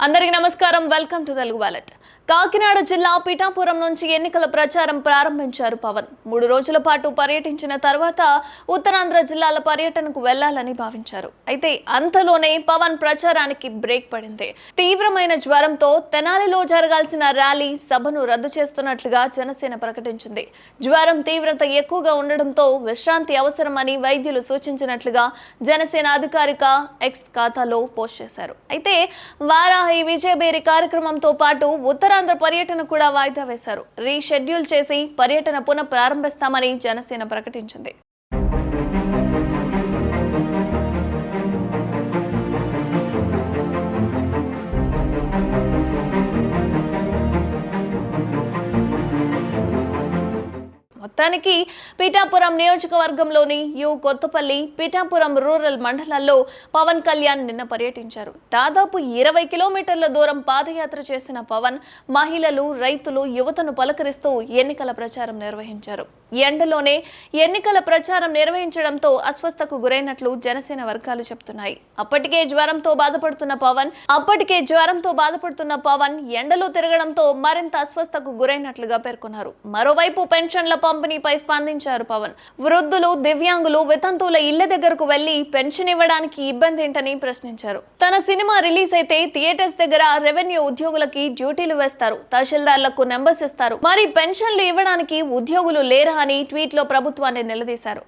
అందరికీ నమస్కారం. Welcome to Telugu wallet. Kakinada జిల్లా పిఠాపురం నుంచి ఎన్నికల ప్రచారం ప్రారంభించారు పవన్. మూడు రోజుల పాటు పర్యటించిన తర్వాత ఉత్తరాంధ్ర జిల్లాల పర్యటనకు వెళ్ళాలని భావించారు. అయితే అంతలోనే పవన్ ప్రచారానికి బ్రేక్ పడింది. తీవ్రమైన జ్వరంతో తెనాలిలో జరగాల్సిన ర్యాలీ సభను రద్దు చేస్తున్నట్లుగా జనసేన ప్రకటించింది. జ్వరం తీవ్రత ఎక్కువగా ఉండడంతో విశ్రాంతి అవసరమని వైద్యులు సూచించినట్లుగా జనసేన అధికారిక ఎక్స్ ఖాతాలో పోస్ట్ చేశారు. అయితే వారాహి విజయబేరి కార్యక్రమంతో పాటు ఉత్తరాంధ్ర పర్యటన కూడా వాయిదా వేశారు. రీషెడ్యూల్ చేసి పర్యటన పునః ప్రారంభిస్తామని జనసేన ప్రకటించింది. మొత్తానికి పిఠాపురం నియోజకవర్గంలోని యు కొత్తపల్లి పిఠాపురం రూరల్ మండలాల్లో పవన్ కళ్యాణ్ నిన్న పర్యటించారు. దాదాపు ఇరవై కిలోమీటర్ల దూరం పాదయాత్ర చేసిన పవన్ మహిళలు రైతులు యువతను పలకరిస్తూ ఎన్నికల ప్రచారం నిర్వహించారు. ఎండలోనే ఎన్నికల ప్రచారం నిర్వహించడంతో అస్వస్థకు గురైనట్లు జనసేన వర్గాలు చెప్తున్నాయి. అప్పటికే జ్వరంతో బాధపడుతున్న పవన్ అప్పటికే జ్వరంతో బాధపడుతున్న పవన్ ఎండలో తిరగడంతో మరింత అస్వస్థకు గురైనట్లుగా పేర్కొన్నారు. మరోవైపు పెన్షన్ల పంపిణీపై స్పందించారు పవన్. వృద్ధులు దివ్యాంగులు వితంతువుల ఇళ్ళ దగ్గరకు వెళ్ళి పెన్షన్ ఇవ్వడానికి ఇబ్బంది ఏంటని ప్రశ్నించారు. తన సినిమా రిలీజ్ అయితే థియేటర్స్ దగ్గర రెవెన్యూ ఉద్యోగులకి డ్యూటీలు వేస్తారు. తహసీల్దార్లకు నెంబర్స్ ఇస్తారు. మరి పెన్షన్లు ఇవ్వడానికి ఉద్యోగులు లేరా? అని ట్వీట్లో ప్రభుత్వాన్ని నిలదీశారు.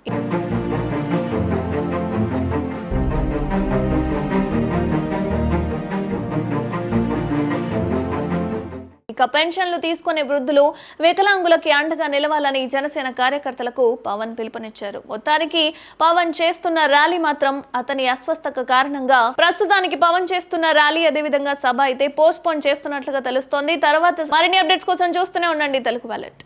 ఇక పెన్షన్లు తీసుకునే వృద్ధులు వికలాంగులకి అండగా నిలవాలని జనసేన కార్యకర్తలకు పవన్ పిలుపునిచ్చారు. మొత్తానికి పవన్ చేస్తున్న ర్యాలీ మాత్రం అతని అస్వస్థకు కారణంగా ప్రస్తుతానికి పవన్ చేస్తున్న ర్యాలీ అదేవిధంగా సభ అయితే పోస్ట్ పోన్ చేస్తున్నట్లుగా తెలుస్తోంది. తర్వాత మరిన్ని అప్డేట్స్ కోసం చూస్తూనే ఉండండి తెలుగు వాలెట్